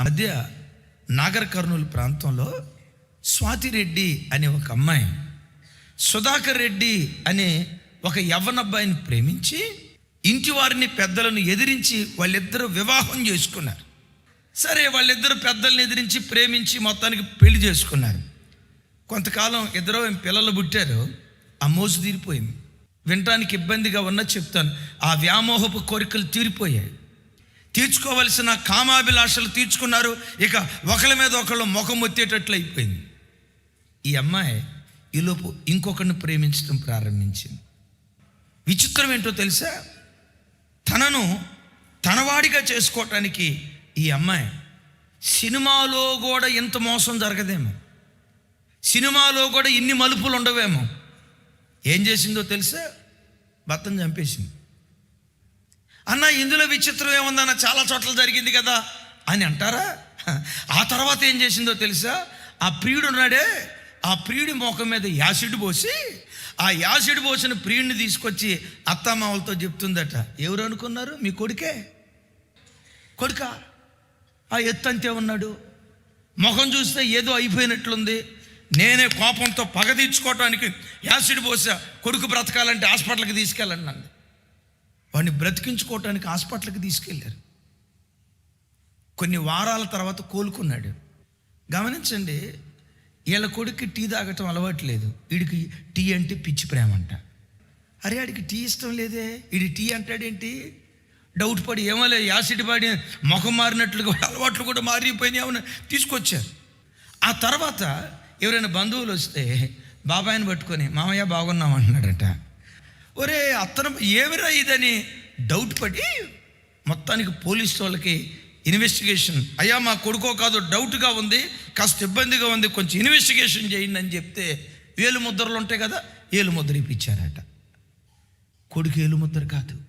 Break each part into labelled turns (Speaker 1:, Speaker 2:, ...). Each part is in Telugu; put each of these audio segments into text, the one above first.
Speaker 1: ఆ మధ్య నాగర్ కర్నూలు ప్రాంతంలో స్వాతిరెడ్డి అనే ఒక అమ్మాయి సుధాకర్ రెడ్డి అనే ఒక యవ్వనబ్బాయిని ప్రేమించి ఇంటి వారిని పెద్దలను ఎదిరించి వాళ్ళిద్దరూ వివాహం చేసుకున్నారు. సరే వాళ్ళిద్దరు పెద్దల్ని ఎదిరించి ప్రేమించి మొత్తానికి పెళ్ళి చేసుకున్నారు. కొంతకాలం ఇద్దరు పిల్లలు పుట్టారు ఆ మోసు తీరిపోయింది. వినటానికి ఇబ్బందిగా ఉన్నా చెప్తాను. ఆ వ్యామోహపు కోరికలు తీరిపోయాయి. తీర్చుకోవలసిన కామాభిలాషలు తీర్చుకున్నారు. ఇక ఒకళ్ళ మీద ఒకళ్ళు ముఖం వచ్చేటట్లు అయిపోయింది. ఈ అమ్మాయి ఈలోపు ఇంకొకరిని ప్రేమించడం ప్రారంభించింది. విచిత్రం ఏంటో తెలుసా? తనను తనవాడిగా చేసుకోవటానికి ఈ అమ్మాయి సినిమాలో కూడా ఇంత మోసం జరగదేమో. సినిమాలో కూడా ఇన్ని మలుపులు ఉండవేమో. ఏం చేసిందో తెలుసా? భర్తను చంపేసింది. అన్న ఇందులో విచిత్రం ఏముందన్న చాలా చోట్ల జరిగింది కదా అని అంటారా? ఆ తర్వాత ఏం చేసిందో తెలుసా? ఆ ప్రియుడు ఉన్నాడే ఆ ప్రియుడి ముఖం మీద యాసిడ్ పోసి ఆ యాసిడ్ పోసిన ప్రియుడిని తీసుకొచ్చి అత్తమామలతో చెప్తుందట ఎవరు అనుకున్నారు? మీ కొడుకే? కొడుక. ఆ ఎత్తు అంతే ఉన్నాడు. ముఖం చూస్తే ఏదో అయిపోయినట్లుంది. నేనే కోపంతో పగ తీర్చుకోవటానికి యాసిడ్ పోసా. కొడుకు బ్రతకాలంటే హాస్పిటల్కి తీసుకెళ్ళండి నన్ను వాడిని బ్రతికించుకోవటానికి హాస్పిటల్కి తీసుకెళ్ళారు. కొన్ని వారాల తర్వాత కోలుకున్నాడు. గమనించండి వీళ్ళ కొడుక్కి టీ తాగటం అలవాట్లేదు. వీడికి టీ అంటే పిచ్చి ప్రేమ అంట అరే ఆడికి టీ ఇష్టం లేదే? వీడి టీ అంటాడేంటి? డౌట్ పడి ఏమో లేదు యాసిడ్ పడి ముఖం మారినట్లుగా అలవాట్లు కూడా మారిపోయినాయి అవును తీసుకొచ్చారు. ఆ తర్వాత ఎవరైనా బంధువులు వస్తే బాబాయిని పట్టుకొని మామయ్య బాగున్నాం అంటున్నాడట. ఒరే అతను ఏమిరా ఇదని డౌట్ పడి మొత్తానికి పోలీసు వాళ్ళకి ఇన్వెస్టిగేషన్ అయ్యా మా కొడుకో కాదు డౌట్గా ఉంది. కాస్త ఇబ్బందిగా ఉంది. కొంచెం ఇన్వెస్టిగేషన్ చేయండి అని చెప్తే ఏలు ముద్రలు ఉంటాయి కదా ఏలు ముద్ర ఇప్పించారట. కొడుకు ఏలు ముద్ర కాదు.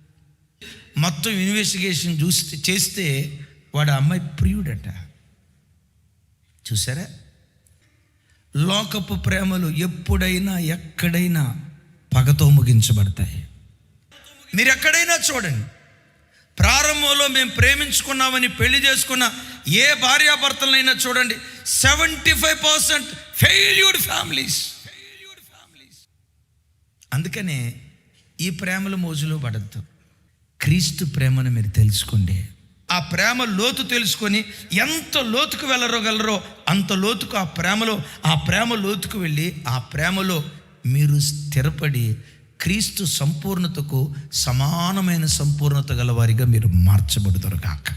Speaker 1: మొత్తం ఇన్వెస్టిగేషన్ చూస్తే చేస్తే వాడు అమ్మాయి ప్రియుడట. చూసారా? లోకపు ప్రేమలు ఎప్పుడైనా ఎక్కడైనా పగతో ముగించబడతాయి. మీరు ఎక్కడైనా చూడండి. ప్రారంభంలో మేము ప్రేమించుకున్నామని పెళ్ళి చేసుకున్న ఏ భార్యాభర్తలైనా చూడండి. Seventy five percent failure families. అందుకనే ఈ ప్రేమల మోజులో పడద్దు. క్రీస్తు ప్రేమను మీరు తెలుసుకోండి. ఆ ప్రేమ లోతు తెలుసుకొని ఎంత లోతుకు వెళ్ళరగలరో అంత లోతుకు ఆ ప్రేమలో ఆ ప్రేమ లోతుకు వెళ్ళి ఆ ప్రేమలో మీరు స్థిరపడి క్రీస్తు సంపూర్ణతకు సమానమైన సంపూర్ణత గలవారిగా మీరు మార్చబడుతారు కాక